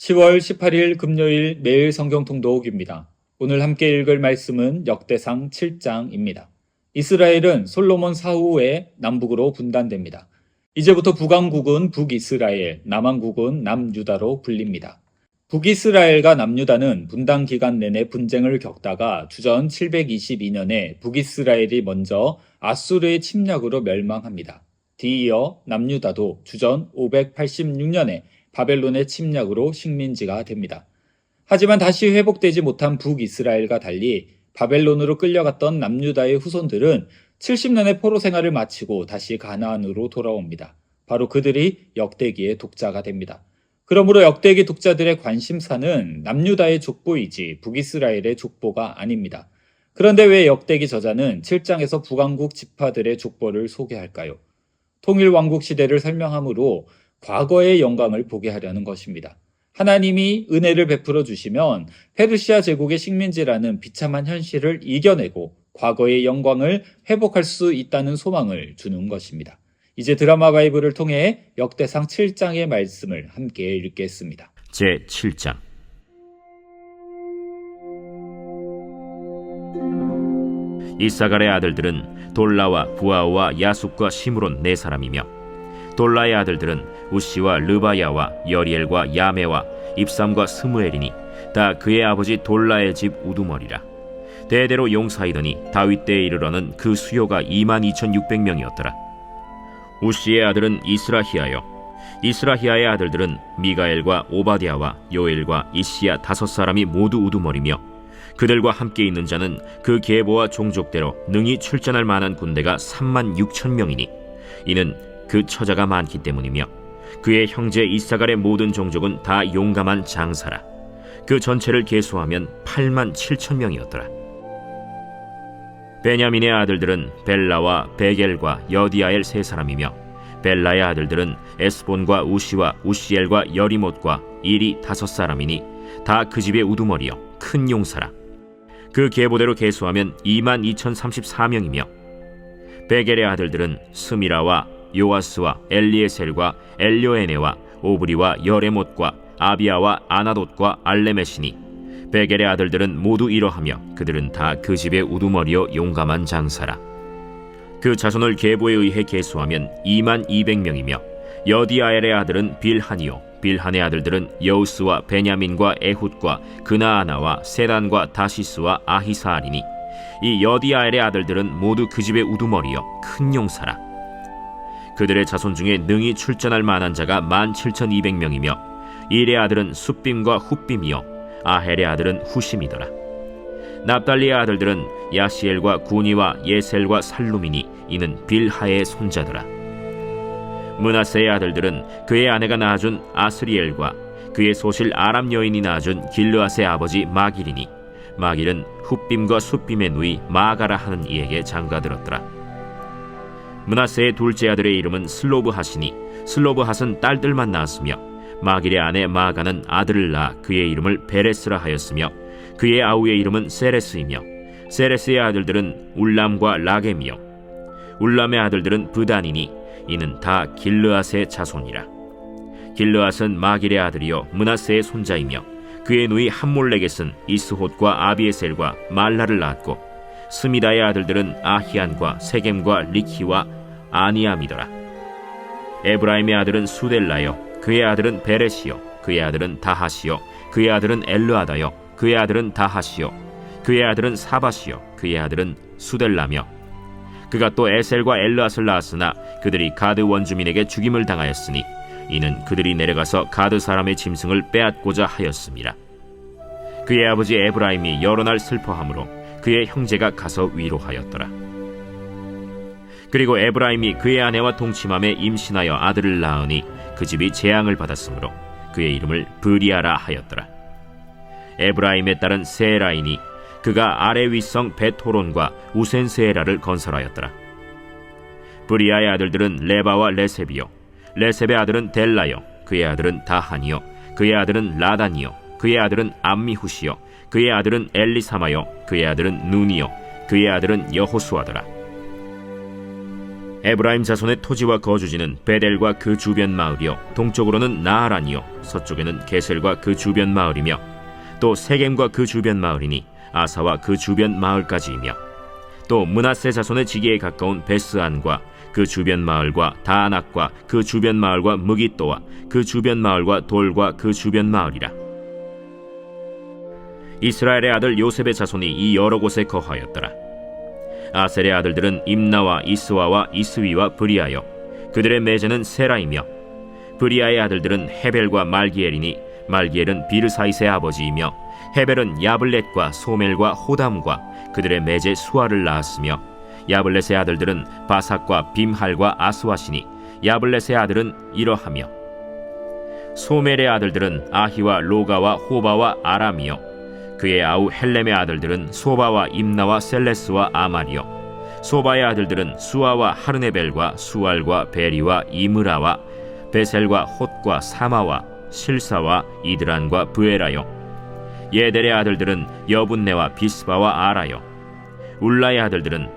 10월 18일 금요일 매일 성경 통독입니다. 오늘 함께 읽을 말씀은 역대상 7장입니다. 이스라엘은 솔로몬 사후에 남북으로 분단됩니다. 이제부터 북왕국은 북이스라엘, 남왕국은 남유다로 불립니다. 북이스라엘과 남유다는 분단 기간 내내 분쟁을 겪다가 주전 722년에 북이스라엘이 먼저 아수르의 침략으로 멸망합니다. 뒤이어 남유다도 주전 586년에 바벨론의 침략으로 식민지가 됩니다. 하지만 다시 회복되지 못한 북이스라엘과 달리 바벨론으로 끌려갔던 남유다의 후손들은 70년의 포로 생활을 마치고 다시 가나안으로 돌아옵니다. 바로 그들이 역대기의 독자가 됩니다. 그러므로 역대기 독자들의 관심사는 남유다의 족보이지 북이스라엘의 족보가 아닙니다. 그런데 왜 역대기 저자는 7장에서 북왕국 지파들의 족보를 소개할까요? 통일왕국 시대를 설명하므로 과거의 영광을 보게 하려는 것입니다. 하나님이 은혜를 베풀어 주시면 페르시아 제국의 식민지라는 비참한 현실을 이겨내고 과거의 영광을 회복할 수 있다는 소망을 주는 것입니다. 이제 드라마 바이블을 통해 역대상 7장의 말씀을 함께 읽겠습니다. 제 7장 이사갈의 아들들은 돌라와 부아와 야숙과 시므론 네 사람이며 돌라의 아들들은 우시와 르바야와 여리엘과 야메와 입삼과 스무엘이니 다 그의 아버지 돌라의 집 우두머리라. 대대로 용사이더니 다윗 때에 이르러는 그 수요가 2만 2,600명이었더라. 우시의 아들은 이스라히야요. 이스라히야의 아들들은 미가엘과 오바디아와 요엘과 이시야 다섯 사람이 모두 우두머리며 그들과 함께 있는 자는 그 계보와 종족대로 능히 출전할 만한 군대가 3만 6천 명이니 이는 그 처자가 많기 때문이며 그의 형제 이사갈의 모든 종족은 다 용감한 장사라. 그 전체를 계수하면 8만 7천 명이었더라. 베냐민의 아들들은 벨라와 베겔과 여디아엘 세 사람이며 벨라의 아들들은 에스본과 우시와 우시엘과 여리못과 일이 다섯 사람이니 다 그 집의 우두머리요 큰 용사라. 그 계보대로 계수하면 2만 2,034명이며 베겔의 아들들은 스미라와 요아스와 엘리에셀과 엘료에네와 오브리와 여레못과 아비아와 아나돗과 알레메시니. 베겔의 아들들은 모두 이러하며 그들은 다 그 집의 우두머리요 용감한 장사라. 그 자손을 계보에 의해 계수하면 2만 200명이며 여디아엘의 아들은 빌한이요 빌한의 아들들은 여우스와 베냐민과 에훗과 그나아나와 세단과 다시스와 아히사알이니 이 여디아엘의 아들들은 모두 그 집의 우두머리요 큰 용사라 그들의 자손 중에 능히 출전할 만한 자가 만 7,200명이며 일의 아들은 숫빔과 훗빔이요 아헬의 아들은 후심이더라. 납달리의 아들들은 야시엘과 구니와 예셀과 살루미니 이는 빌하의 손자더라. 문하세의 아들들은 그의 아내가 낳아준 아스리엘과 그의 소실 아람 여인이 낳아준 길르앗의 아버지 마길이니 마길은 훗빔과 숫빔의 누이 마가라 하는 이에게 장가들었더라 문하세의 둘째 아들의 이름은 슬로브하시니 슬로브핫은 딸들만 낳았으며 마길의 아내 마가는 아들을 낳아 그의 이름을 베레스라 하였으며 그의 아우의 이름은 세레스이며 세레스의 아들들은 울람과 라겜이요 울람의 아들들은 브단이니 이는 다 길르앗의 자손이라 길르앗은 마길의 아들이요 문하세의 손자이며 그의 누이 함몰렉겟은 이스홑과 아비에셀과 말라를 낳았고 스미다의 아들들은 아히안과 세겜과 리키와 아니암이더라 에브라임의 아들은 수델라요 그의 아들은 베레시요 그의 아들은 다하시요 그의 아들은 엘르아다요 그의 아들은 다하시요 그의 아들은 사바시요 그의 아들은 수델라며 그가 또 에셀과 엘르앗을 낳았으나 그들이 가드 원주민에게 죽임을 당하였으니 이는 그들이 내려가서 가드 사람의 짐승을 빼앗고자 하였습니다. 그의 아버지 에브라임이 여러 날 슬퍼하므로 그의 형제가 가서 위로하였더라. 그리고 에브라임이 그의 아내와 동침함에 임신하여 아들을 낳으니 그 집이 재앙을 받았으므로 그의 이름을 브리아라 하였더라. 에브라임의 딸은 세라이니 그가 아래 윗성 베토론과 우센 세라를 건설하였더라. 브리아의 아들들은 레바와 레셉이요 레셉의 아들은 델라요 그의 아들은 다하니요 그의 아들은 라다니요 그의 아들은 암미후시요 그의 아들은 엘리사마요 그의 아들은 눈이요 그의 아들은 여호수아더라. 에브라임 자손의 토지와 거주지는 베델과 그 주변 마을이요 동쪽으로는 나하란이요 서쪽에는 게셀과 그 주변 마을이며 또 세겜과 그 주변 마을이니 아사와 그 주변 마을까지이며 또 문하세 자손의 지기에 가까운 베스안과 그 주변 마을과 다안악과 그 주변 마을과 무기또와 그 주변 마을과 돌과 그 주변 마을이라 이스라엘의 아들 요셉의 자손이 이 여러 곳에 거하였더라. 아셀의 아들들은 임나와 이스와와 이스위와 브리아여 그들의 매제는 세라이며 브리아의 아들들은 헤벨과 말기엘이니 말기엘은 비르사이스의 아버지이며 헤벨은 야블렛과 소멜과 호담과 그들의 매제 수아를 낳았으며 야블렛의 아들들은 바삭과 빔할과 아스와시니 야블렛의 아들은 이러하며 소멜의 아들들은 아히와 로가와 호바와 아람이요 그의 아우 헬렘의 아들들은 소바와 임나와 셀레스와 아말이요. 소바의 아들들은 수아와 하르네벨과 수알과 베리와 이므라와 베셀과 톳과 사마와 실사와 이드란과 브에라요. 예델의 아들들은 여분네와 비스바와 아라요. 울라의 아들들은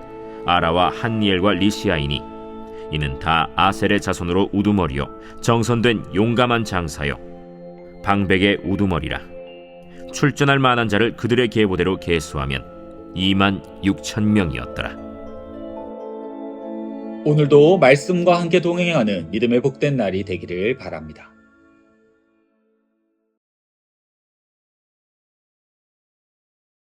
아라와 한니엘과 리시아이니. 이는 다 아셀의 자손으로 우두머리요. 정선된 용감한 장사요. 방백의 우두머리라 출전할 만한 자를 그들의 계보대로 계수하면 2만 6천 명이었더라. 오늘도 말씀과 함께 동행하는 믿음의 복된 날이 되기를 바랍니다.